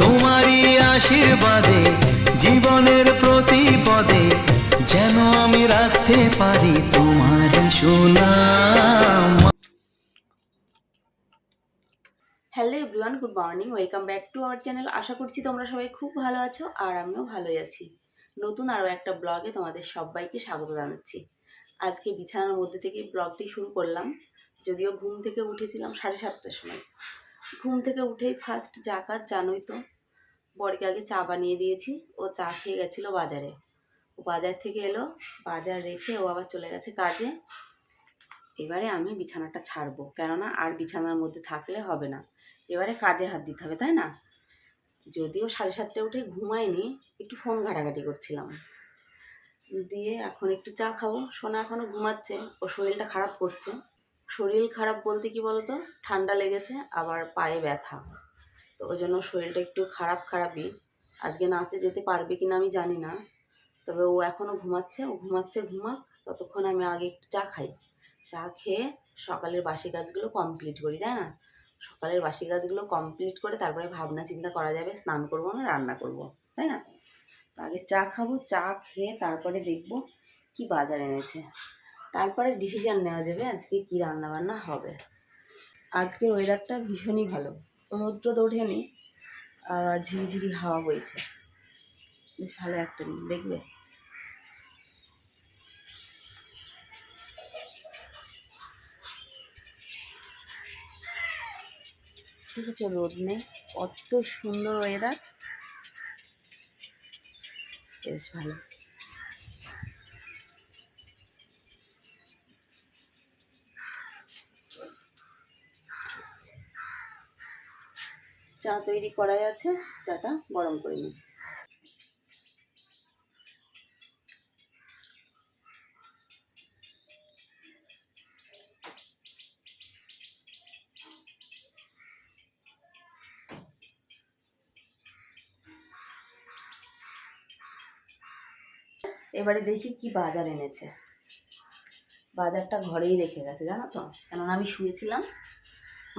তোমারই আশীর্বাদে, জীবনের প্রতি পদে যেন আমি রাখতে পারি hello everyone good morning welcome back to our channel আশা করছি তোমরা সবাই খুব ভালো আছো, আর আমিও ভালোই আছি। নতুন আরও একটা ব্লগে তোমাদের সবাইকে স্বাগত জানাচ্ছি। আজকে বিছানার মধ্যে থেকে ব্লগটি শুরু করলাম, যদিও ঘুম থেকে উঠেছিলাম সাড়ে সাতটার সময়। ঘুম থেকে উঠেই ফার্স্ট যা কাজ জানোই তো। বরকে আগে চা বানিয়ে দিয়েছি, ও চা খেয়ে গেছিল বাজারে। ও বাজার থেকে এলো, বাজার রেখে ও আবার চলে গেছে কাজে। এবারে আমি বিছানাটা ছাড়বো, কেননা আর বিছানার মধ্যে থাকলে হবে না। এবারে কাজে হাত দিতে হবে, তাই না? যদিও সাড়ে সাতটায় উঠে ঘুমাইনি, একটু ফোন ঘাটাঘাটি করছিলাম। দিয়ে এখন একটু চা খাব। সোনা এখনও ঘুমাচ্ছে ও শরীরটা খারাপ করছে। শরীর খারাপ বলতে কি বলতো? ঠান্ডা লেগেছে, আবার পায়ে ব্যথা। তো ওই জন্য শরীরটা একটু খারাপ খারাপই। আজকে নাচে যেতে পারবে কিনা আমি জানি না। তবে ও এখনও ঘুমাচ্ছে, ও ঘুমাচ্ছে, ঘুমাক। ততক্ষণ আমি আগে একটু চা খাই। চা খেয়ে সকালের বাসি কাজগুলো কমপ্লিট করি, তাই না? সকালের বাসি কাজগুলো কমপ্লিট করে তারপরে ভাবনা চিন্তা করা যাবে, স্নান করব না, রান্না করব, তাই না? তো আগে চা খাব, চা খেয়ে তারপরে দেখব কি বাজার এনেছে। তারপরে ডিসিশন নেওয়া যাবে আজকে কি রান্না বান্না হবে। আজকের ওয়েদারটা ভীষণই ভালো। রৌদ্র তো ওঠেনি আর ঝিরিঝিরি হাওয়া বইছে। বেশ ভালো একটা দেখবে? ঠিক আছে, রোদ নেই। অত সুন্দর ওয়েদার বেশ ভালো। চা তৈরি করাই আছে। চাটা গরম করে নিই। এবারে দেখি কি বাজার এনেছে। বাজারটা ঘরেই রেখে গেছে, জানো তো? কেননা আমি শুয়েছিলাম।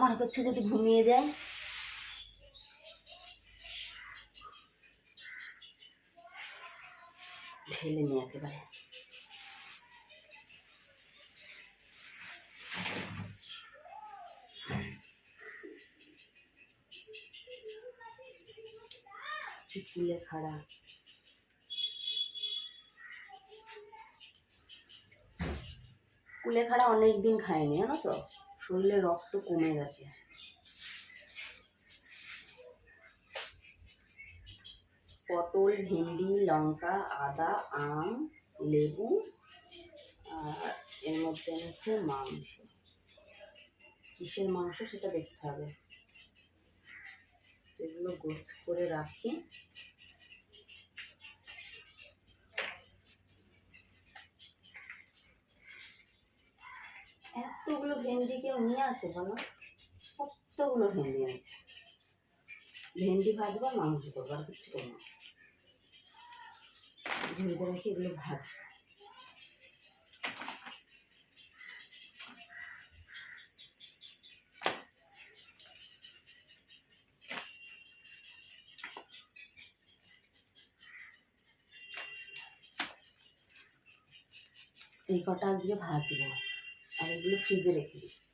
মনে করছে যদি ঘুমিয়ে যায় ঢেলে নি একেবারে। চিকুলে খাড়া। কুলেখাড়া অনেক দিন খাইনি, জানো তো? শরীরে রক্ত কমে গেছে। ভেন্ডি, লঙ্কা, আদা, আম, লেবু, আর এর মধ্যে এনেছে মাংস। কিসের মাংস সেটা দেখতে হবে। এগুলো গোছ করে রাখি। এতগুলো ভেন্ডি কেউ নিয়ে আসে বলো? কতগুলো ভেন্ডি আছে ভেন্ডি ভাজবো মাংস করব আর কিচ্ছু করব ঝুড়িতে রেখে এগুলো ভাজবো এই কটা আজকে ভাজবো আর এগুলো ফ্রিজে রেখে দিই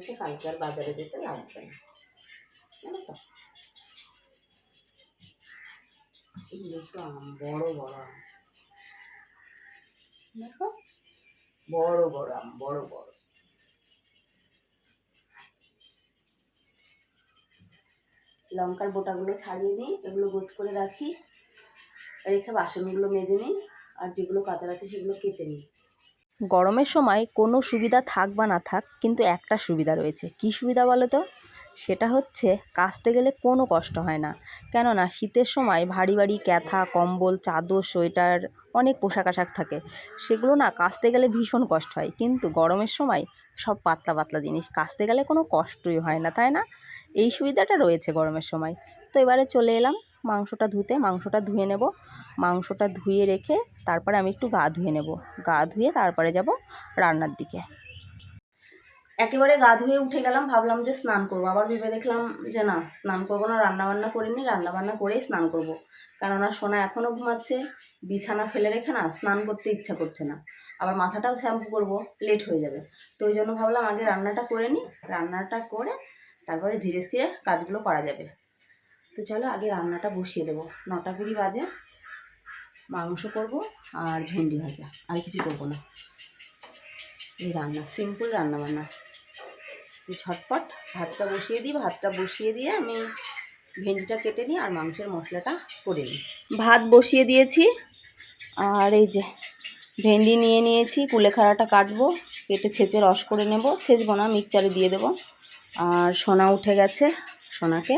এনেছে কালকে আর বাজারে যেতে লাগবে না। জানো তো? একটু আম বড় বড় আম। দেখো। বড় বড় আম বড় বড়। লঙ্কার বোটাগুলো ছাড়িয়ে নিই এগুলো গোছ করে রাখি রেখে বাসনগুলো মেজে নিই আর যেগুলো কাচার আছে সেগুলো কেচে নিই। গরমের সময় কোনো সুবিধা থাক বা না থাক, কিন্তু একটা সুবিধা রয়েছে। কি সুবিধা বলো তো সেটা হচ্ছে কাচতে গেলে কোনো কষ্ট হয় না। কেননা শীতের সময় ভারী ভারী ক্যাথা, কম্বল, চাদর, সোয়েটার, অনেক পোশাক আশাক থাকে। সেগুলো না কাচতে গেলে ভীষণ কষ্ট হয়। কিন্তু গরমের সময় সব পাতলা পাতলা জিনিস কাচতে গেলে কোনো কষ্টই হয় না, তাই না? এই সুবিধাটা রয়েছে গরমের সময়। তো এবারে চলে এলাম, মাংসটা ধুতে। মাংসটা ধুয়ে নেব। মাংসটা ধুয়ে রেখে তারপরে আমি একটু গা ধুয়ে নেব। গা ধুয়ে তারপরে যাব রান্নার দিকে। একেবারে গা ধুয়ে উঠে গেলাম, ভাবলাম যে স্নান করব। আবার ভেবে দেখলাম যে না, স্নান করব না রান্না বান্না করিনি রান্না বান্না করেই স্নান করব। কেননা সোনা এখনও ঘুমাচ্ছে, বিছানা ফেলে রেখে না, স্নান করতে ইচ্ছা করছে না। আবার মাথাটাও শ্যাম্পু করব, লেট হয়ে যাবে। তো ওই জন্য ভাবলাম আগে রান্নাটা করে নিই, রান্নাটা করে তারপরে ধীরে ধীরে কাজগুলো করা যাবে। তো চলো আগে রান্নাটা বসিয়ে দেবো। নটা কুড়ি বাজে। মাংস করব আর ভেন্ডি ভাজা। আর কিছু করব না। এই রান্না সিম্পল রান্না বান্না। তো ঝটপট ভাতটা বসিয়ে দিই, ভাতটা বসিয়ে দিয়ে আমি ভেন্ডিটা কেটে নিই আর মাংসের মশলাটা করে নিই। ভাত বসিয়ে দিয়েছি, আর এই যে ভেন্ডি নিয়ে নিয়েছি কুলেখাড়াটা কাটবো, কেটে ছেঁচে রস করে নেব, ছেঁচবো না, মিক্সচারে দিয়ে দেবো। আর সোনা উঠে গেছে, সোনাকে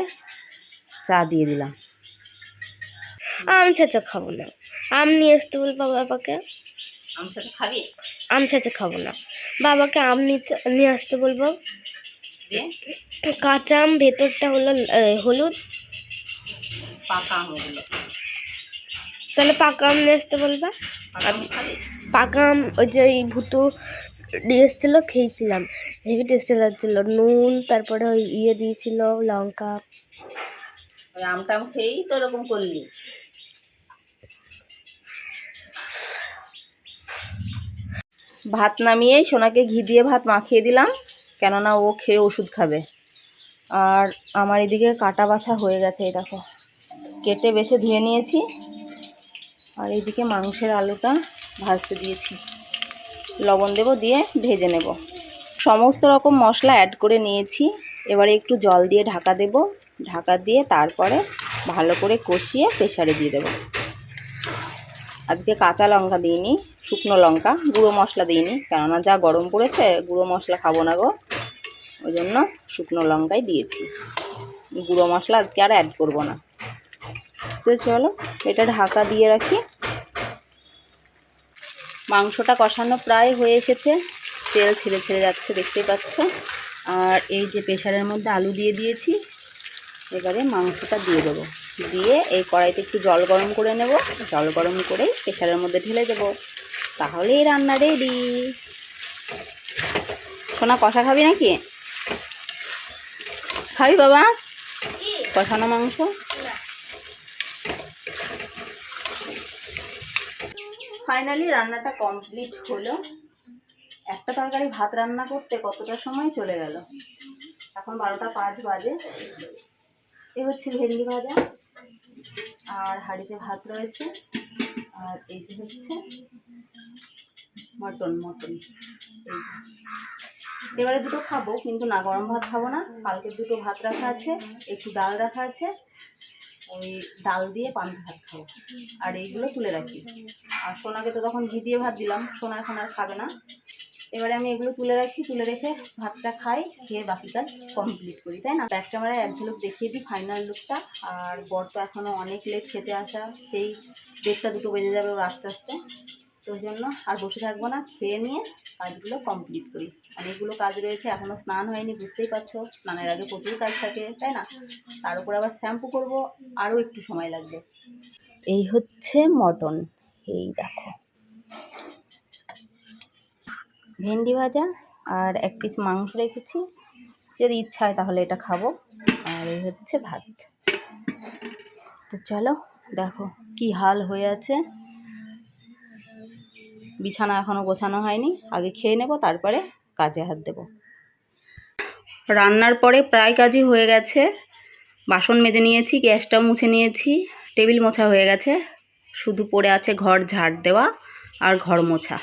চা দিয়ে দিলাম। আমি ছেঁচা খাব না। আম নিয়ে আসতে বলব বাবাকে। আমি সাথে খাবি? আম ছেঁচা খাব না। বাবাকে আম নিতে নিয়ে আসতে বলব কাঁচা আম ভেতরটা হলো হলুদ। পাকা আম তাহলে পাকা আম নিয়ে আসতে বলবা পাকা আম ওই যে ওই ভুতু এসেছিল খেয়েছিলাম। হেভি টেস্টি লাগছিল। নুন তারপরে ওই ইয়ে দিয়েছিল লঙ্কা। ওই আম টাম খেয়েই তো এরকম করলি। ভাত নামিয়েই সোনাকে ঘি দিয়ে ভাত মাখিয়ে দিলাম, কেননা ও খেয়ে ওষুধ খাবে। আর আমার এদিকে কাটা বাছা হয়ে গেছে, এই দেখো। কেটে বেছে ধুয়ে নিয়েছি। আর এইদিকে মাংসের আলুটা ভাজতে দিয়েছি। লবণ দেব, দিয়ে ভেজে নেব। সমস্ত রকম মশলা অ্যাড করে নিয়েছি। এবারে একটু জল দিয়ে ঢাকা দেব। ঢাকা দিয়ে তারপরে ভালো করে কষিয়ে প্রেশারে দিয়ে দেবো। আজকে কাঁচা লঙ্কা দিইনি, শুকনো লঙ্কা, গুঁড়ো মশলা দিইনি, কেননা যা গরম পড়েছে, গুঁড়ো মশলা খাব না গো। ওই জন্য শুকনো লঙ্কাই দিয়েছি। গুঁড়ো মশলা আজকে আর অ্যাড করব না। তো চলো, এটা ঢাকা দিয়ে রাখি। মাংসটা কষানো প্রায় হয়ে এসেছে। তেল ছেড়ে ছেড়ে যাচ্ছে দেখতেই পাচ্ছ। আর এই যে প্রেশারের মধ্যে আলু দিয়ে দিয়েছি, এবারে মাংসটা দিয়ে দেবো। দিয়ে এই কড়াইতে একটু জল গরম করে নেব। জল গরম করেই প্রেশারের মধ্যে ঢেলে দেবো। তাহলেই রান্না রেডি সোনা, কষা খাবি নাকি? খাবি বাবা? কষানো মাংস? ফাইনালি রান্নাটা কমপ্লিট হলো। একটা তরকারি ভাত রান্না করতে কতটা সময় চলে গেল? এখন বারোটা পাঁচ বাজে। এ হচ্ছে ভেন্ডি ভাজা। আর হাঁড়িতে ভাত রয়েছে। আর এই যে হচ্ছে মটন মটন। এই যে। এবারে দুটো খাব, কিন্তু না, গরম ভাত খাব না। কালকে দুটো ভাত রাখা আছে, একটু ডাল রাখা আছে। ওই ডাল দিয়ে পান্তা ভাত খাব। আর এইগুলো তুলে রাখি। আর সোনাকে তো তখন ঘি দিয়ে ভাত দিলাম, সোনা এখন আর খাবে না। এবারে আমি এগুলো তুলে রাখি, তুলে রেখে ভাতটা খাই, খেয়ে বাকি কাজ কমপ্লিট করি, তাই না? ব্যাক ক্যামেরায় এক ঝলক দেখিয়ে দিই ফাইনাল লুকটা আর বর তো এখনও অনেক লেট খেতে আসা, সেই দেড়টা দুটো বেজে যাবে আস্তে আস্তে। তো জন্য আর বসে থাকব না, খেয়ে নিয়ে কাজগুলো কমপ্লিট করি। অনেকগুলো কাজ রয়েছে এখনও স্নান হয়নি, বুঝতেই পারছ। স্নানের আগে প্রচুর কাজ থাকে, তাই না? তার উপর আবার শ্যাম্পু করব, আরও একটু সময় লাগবে। এই হচ্ছে মটন, এই দেখো। ভেন্ডি ভাজা আর এক পিস মাংস রেখেছি। যদি ইচ্ছা হয় তাহলে এটা খাব। আর এই হচ্ছে ভাত। তো চলো, দেখো কি হাল হয়ে আছে। বিছানা এখনও গোছানো হয়নি। আগে খেয়ে নেব, তারপরে কাজে হাত দেব। রান্নার পরে প্রায় কাজই হয়ে গেছে। বাসন মেজে নিয়েছি, গ্যাসটাও মুছে নিয়েছি। টেবিল মোছা হয়ে গেছে। শুধু পড়ে আছে ঘর ঝাড় দেওয়া আর ঘর মোছা।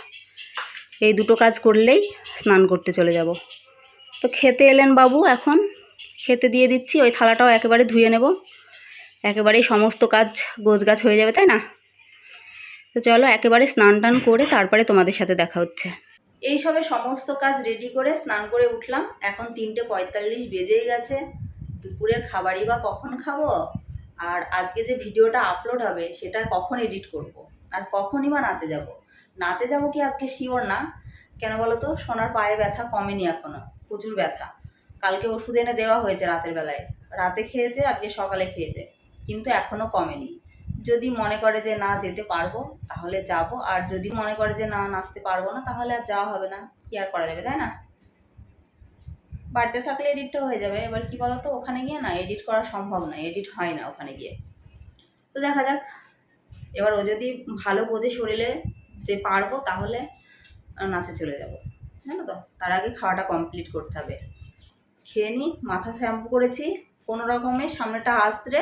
এই দুটো কাজ করলেই স্নান করতে চলে যাব। তো খেতে এলেন বাবু এখন। খেতে দিয়ে দিচ্ছি, ওই থালাটাও একেবারে ধুয়ে নেব। একেবারেই সমস্ত কাজ গোছগাছ হয়ে যাবে, তাই না? তো চলো একেবারে স্নান টান করে তারপরে তোমাদের সাথে দেখা হচ্ছে। এই সবে সমস্ত কাজ রেডি করে স্নান করে উঠলাম। এখন তিনটে পঁয়তাল্লিশ বেজেই গেছে। দুপুরের খাবারই বা কখন খাব? আর আজকে যে ভিডিওটা আপলোড হবে, সেটা কখন এডিট করব। আর কখনই বা নাচে যাব? নাচে যাব কি আজকে শিওর না? কেন বলো তো সোনার পায়ে ব্যথা কমেনি এখনও, প্রচুর ব্যথা। কালকে ওষুধ এনে দেওয়া হয়েছে রাতের বেলায়। রাতে খেয়েছে, আজকে সকালে খেয়েছে, কিন্তু এখনও কমেনি। যদি মনে করে যে না যেতে পারব, তাহলে যাব। আর যদি মনে করে যে না নাচতে পারব না, তাহলে আর যাওয়া হবে না। কি আর করা যাবে, তাই না? বাড়িতে থাকলে এডিটটা হয়ে যাবে। এবার কি বলতো? ওখানে গিয়ে না এডিট করা সম্ভব না এডিট হয় না ওখানে গিয়ে। তো দেখা যাক। এবার ও যদি ভালো বোঝে শরীরে যে পারব তাহলে নাচে চলে যাব। জানো তো? তার আগে খাওয়াটা কমপ্লিট করতে হবে। খেয়ে নিই মাথা শ্যাম্পু করেছি, কোনো রকমে সামনেটা আঁচড়ে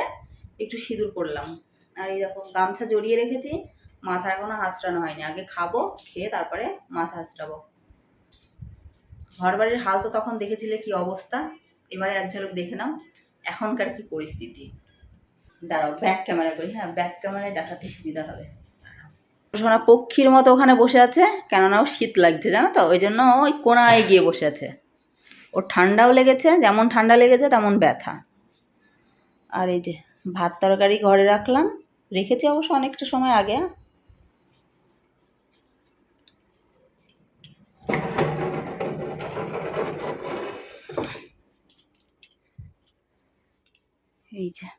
একটু সিঁদুর করলাম আর এই দেখো, গামছা জড়িয়ে রেখেছি, মাথা এখনও আঁচড়ানো হয়নি। আগে খাব, খেয়ে তারপরে মাথা আঁচড়াবো ঘর বাড়ির হাল তো তখন দেখেছিলে কি অবস্থা? এবারে এক ঝলক দেখে নাও, এখনকার কি পরিস্থিতি। দাঁড়াও ব্যাক ক্যামেরা করি হ্যাঁ ব্যাক ক্যামেরায় দেখাতে সুবিধা হবে। সোনা পক্ষীর মতো ওখানে বসে আছে, কেননা ও শীত লাগছে, জানো তো? ওই জন্য ওই কোনায় গিয়ে বসে আছে। ওর ঠান্ডাও লেগেছে, যেমন ঠান্ডা লেগেছে তেমন ব্যথা। আর এই যে ভাত তরকারি ঘরে রাখলাম, রেখেছি অবশ্য অনেকটা সময় আগে। এই যে।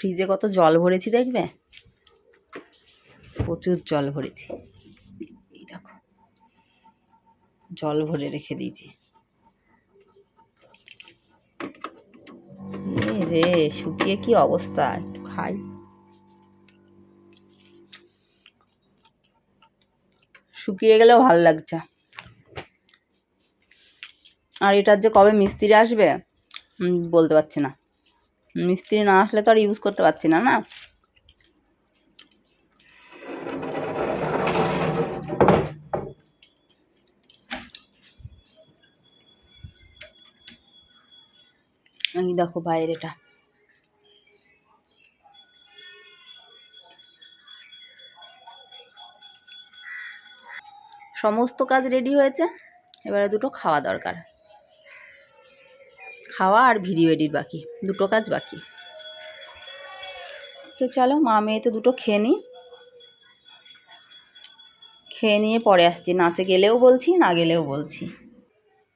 ফ্রিজে কত জল ভরেছি দেখবে? প্রচুর জল ভরেছি। এই দেখো। জল ভরে রেখে দিয়েছি। রে, শুকিয়ে কি অবস্থা? একটু খাই। শুকিয়ে গেলেও ভালো লাগছে। আর এটার যে কবে মিস্ত্রি আসবে? বলতে পারছি না। মিস্ত্রি না আসলে তো আর ইউজ করতে পারছি না না? আমি দেখো বাইরেটা। সমস্ত কাজ রেডি হয়েছে। এবারে দুটো খাওয়া দরকার। খাওয়া আর ভিডিও এডিট বাকি, দুটো কাজ বাকি। তো চলো, মা মেয়ে তো দুটো খেয়ে নিই খেয়ে নিয়ে পরে আসছি, নাচে গেলেও বলছি, না গেলেও বলছি।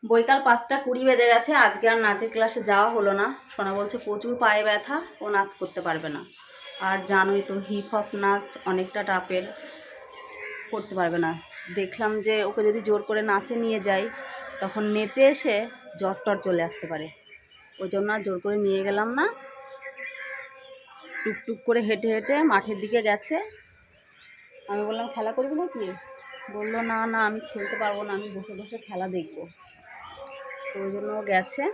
বৈকাল পাঁচটা কুড়ি বেজে গেছে, আজকে আর নাচের ক্লাসে যাওয়া হলো না। সোনা বলছে, প্রচুর পায়ে ব্যথা, ও নাচ করতে পারবে না। আর জানোই তো হিপ হপ নাচ অনেকটা টাপের করতে পারবে না। দেখলাম যে, ওকে যদি জোর করে নাচে নিয়ে যাই, তখন নেচে এসে জ্বর টর চলে আসতে পারে। ওই জন্য আর জোর করে নিয়ে গেলাম না। টুকটুক করে হেঁটে হেঁটে মাঠের দিকে গেছে। আমি বললাম, খেলা করবি না কি বলল, না না, আমি খেলতে পারব না, আমি বসে বসে খেলা দেখব। তো ওই জন্য গেছে,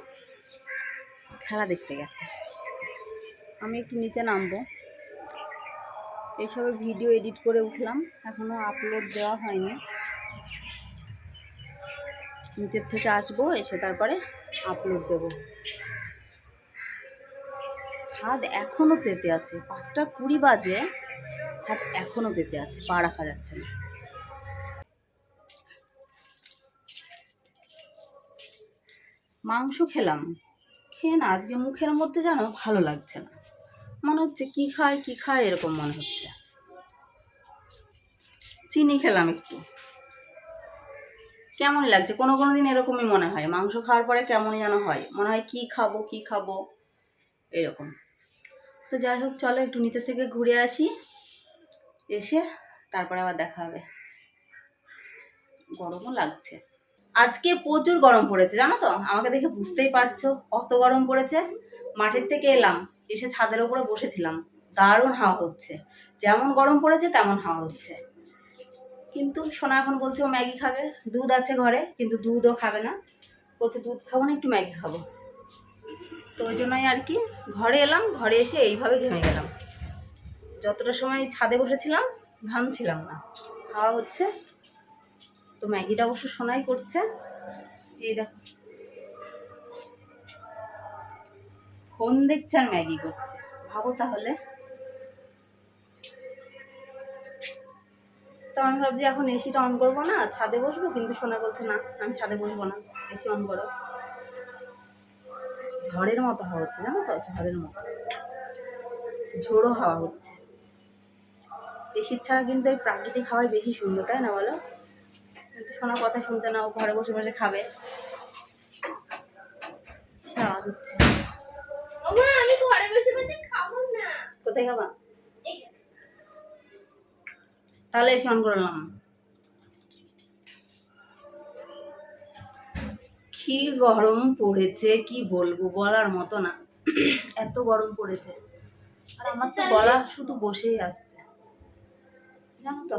খেলা দেখতে গেছে। আমি একটু নিচে নামবো। এইসবে ভিডিও এডিট করে উঠলাম এখনও আপলোড দেওয়া হয়নি। নিচের থেকে আসব, এসে তারপরে আপলোড দেব। ছাদ এখনও তেতে আছে। পাঁচটা কুড়ি বাজে, ছাদ এখনও তেতে আছে, পা রাখা যাচ্ছে না। মাংস খেলাম। খেয়ে না, আজকে মুখের মধ্যে যেন ভালো লাগছে না। মনে হচ্ছে কি খায় কি খায় এরকম মনে হচ্ছে। চিনি খেলাম একটু। কেমন লাগছে? কোনো কোনো দিন এরকমই মনে হয়। মাংস খাওয়ার পরে কেমনই যেন হয়। মনে হয় কি খাব কি খাব, এরকম। তো যাই হোক, চলো একটু নিচে থেকে ঘুরে আসি। এসে তারপরে আবার দেখা হবে। গরমও লাগছে। আজকে প্রচুর গরম পড়েছে, জানো তো? আমাকে দেখে বুঝতেই পারছ কত গরম পড়েছে। মাঠের থেকে এলাম, এসে ছাদের ওপরে বসেছিলাম। দারুণ হাওয়া হচ্ছে। যেমন গরম পড়েছে, তেমন হাওয়া হচ্ছে। কিন্তু সোনা এখন বলছে ও ম্যাগি খাবে। দুধ আছে ঘরে, কিন্তু দুধও খাবে না। বলছে, দুধ খাব না, একটু ম্যাগি খাব। তো ওই জন্যই আর কি ঘরে এলাম, ঘরে এসে এইভাবে ঘেমে গেলাম। যতটা সময় ছাদে বসেছিলাম, ঘামছিলাম না। হাওয়া হচ্ছে। তো ম্যাগিটা অবশ্য সোনাই করছে। দেখো। ফোন দেখছে আর ম্যাগি করছে। ভাবো তাহলে। তো আমি ভাবছি এখন এসিটা অন করব না, ছাদে বসবো, কিন্তু সোনা বলছে না, আমি ছাদে বসবো না এসি অন করো। ঝড়ের মতো হাওয়া হচ্ছে জানো তো? ঝড়ের মতো। ঝোড়ো হাওয়া হচ্ছে। এসির ছাড়া কিন্তু এই প্রাকৃতিক হাওয়াই বেশি সুন্দর তাই না বলো? কিন্তু শোনা কথা শুনতে না ও ঘরে বসে বসে খাবে। সে আওয়াজ হচ্ছে আমি ঘরে বসে বসে খাব না। কোথায় খাবা? তাহলে এসে অন করলাম কি গরম পড়েছে, কি বলব বলার মতো না। এত গরম পড়েছে। আর আমার তো গলা শুধু বসেই আসছে। জানো তো,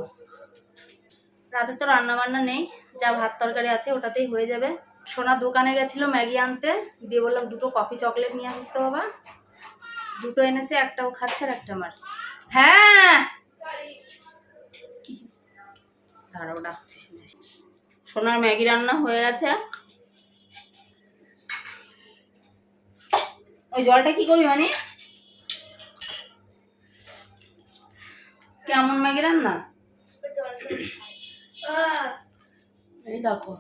রাতে তো রান্না বান্না নেই, যা ভাত তরকারি আছে ওটাতেই হয়ে যাবে। সোনা দোকানে গেছিল ম্যাগি আনতে, দিয়ে বললাম দুটো কফি চকলেট নিয়ে আসিস তো বাবা। দুটো এনেছে, একটাও খাচ্ছে আর একটা আমার হ্যাঁ! দাঁড়াও, ডাকছি সোনার ম্যাগি রান্না হয়ে গেছে। ওই জলটা কি করবি মানে? কেমন ম্যাগি রান্না? এই দেখো।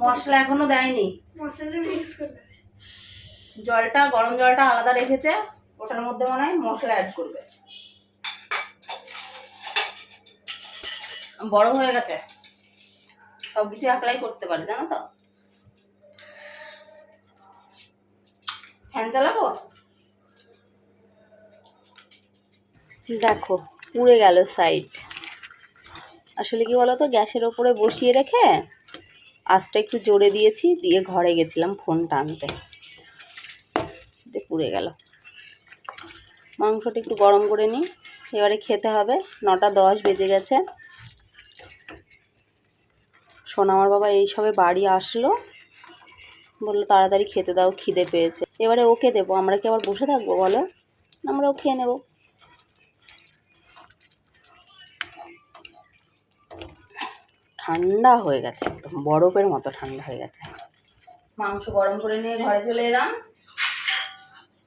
মশলা এখনও দেয়নি। জলটা গরম জলটা আলাদা রেখেছে। ওটার মধ্যে মনে হয় মশলা অ্যাড করবে। বড় হয়ে গেছে। সব কিছু অ্যাপ্লাই করতে পারে জানো তো? ফ্যান চালাবো? দেখো পুড়ে গেল সাইড আসলে কি বলতো, গ্যাসের ওপরে বসিয়ে রেখে আঁচটা একটু জোরে দিয়েছি, দিয়ে ঘরে গেছিলাম ফোন টানতে পুড়ে গেল। মাংসটা একটু গরম করে নিই, এবারে খেতে হবে। নটা দশ বেজে গেছে। সোনা, আমার বাবা এই সবে বাড়ি আসলো। বলল, তাড়াতাড়ি খেতে দাও, খিদে পেয়েছে। এবারে ওকে দেবো, আমরা কি আবার বসে থাকব বলো? আমরাও খেয়ে নেব। ঠান্ডা হয়ে গেছে একদম, বরফের মতো ঠান্ডা হয়ে গেছে। মাংস গরম করে নিয়ে ঘরে চলে এলাম।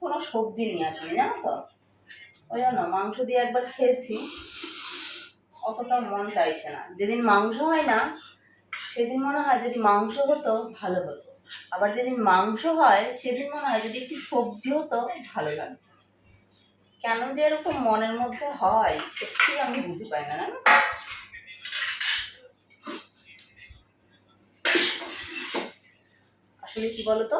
কোনো সবজি নিয়ে আসিনি, জানো তো? ওই জন্য মাংস দিয়ে একবার খেয়েছি। অতটা মন চাইছে না। যেদিন মাংস হয় না, সেদিন মনে হয় যদি মাংস হতো, ভালো হতো। আবার যেদিন মাংস হয়, সেদিন মনে হয় যদি একটু সবজি হতো, ভালো লাগতো। কেন যে এরকম মনের মধ্যে হয় সত্যি আমি বুঝতে পাই না, জানো? আসলে কি বলতো?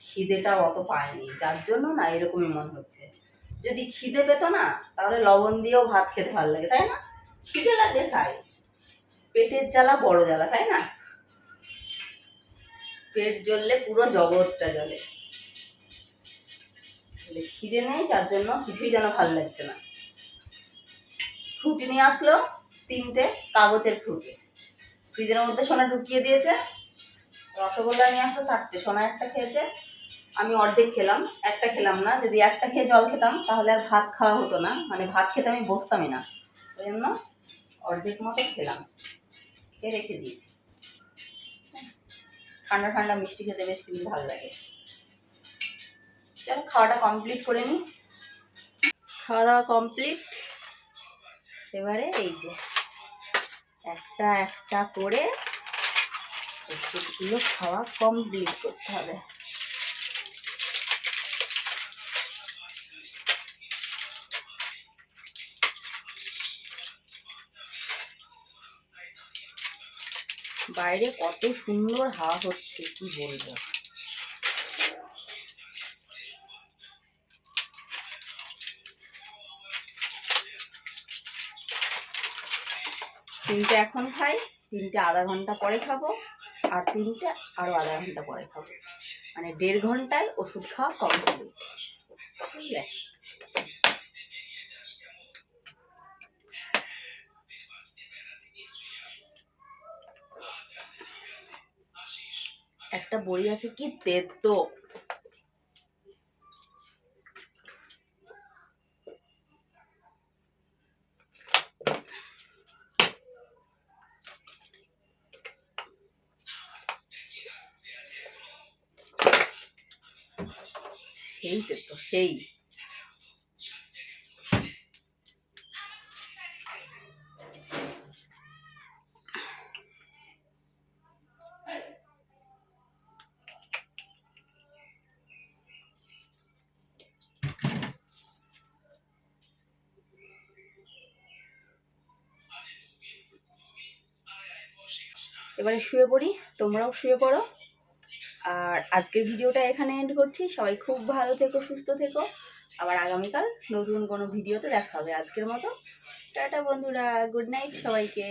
খিদেটা অত পায়নি যার জন্য না এরকমই মন হচ্ছে। যদি খিদে পেতো না, তাহলে লবণ দিয়েও ভাত খেতে ভালো লাগে, তাই না? খিদে লাগে তাই। পেটের জ্বালা বড় জ্বালা, তাই না? পেট জ্বললে পুরো জগৎটা জ্বলে। খিদে নেই যার জন্য কিছুই যেন ভালো লাগছে না। ফ্রুটি নিয়ে আসলো তিনটে কাগজের ফ্রুটি ফ্রিজের মধ্যে সোনা ঢুকিয়ে দিয়েছে, রসগোল্লা নিয়ে আসলো চারটে, সোনা একটা খেয়েছে। আমি অর্ধেক খেলাম, একটা খেলাম না, যদি একটা খেয়ে জল খেতাম, তাহলে আর ভাত খাওয়া হতো না। মানে ভাত খেতে আমি বসতামই না। ওই জন্য অর্ধেক মতো খেলাম। খেয়ে রেখে দিয়েছি। ঠান্ডা ঠান্ডা মিষ্টি খেতে বেশ কিন্তু ভালো লাগে। চলো খাওয়াটা কমপ্লিট করে নিই খাওয়া দাওয়া কমপ্লিট এবারে এই যে, একটা একটা করে খাওয়া কমপ্লিট করতে হবে। বাইরে কত সুন্দর হাওয়া হচ্ছে, কি বলব? তিনটে এখন খাই, তিনটে আধা ঘণ্টা পরে খাব, আর তিনটে আরও আধা ঘণ্টা পরে খাব। মানে দেড় ঘন্টায় ওষুধ খাওয়া কমপ্লিট বুঝলে? একটা বড়ি আছে কি? তেতো। সেই তেতো সেই। এবারে শুয়ে পড়ি, তোমরাও শুয়ে পড়ো। আর আজকের ভিডিওটা এখানে এন্ড করছি। সবাই খুব ভালো থেকো, সুস্থ থেকো। আবার আগামীকাল নতুন কোনো ভিডিওতে দেখা হবে। আজকের মতো। টাটা বন্ধুরা গুড নাইট সবাইকে।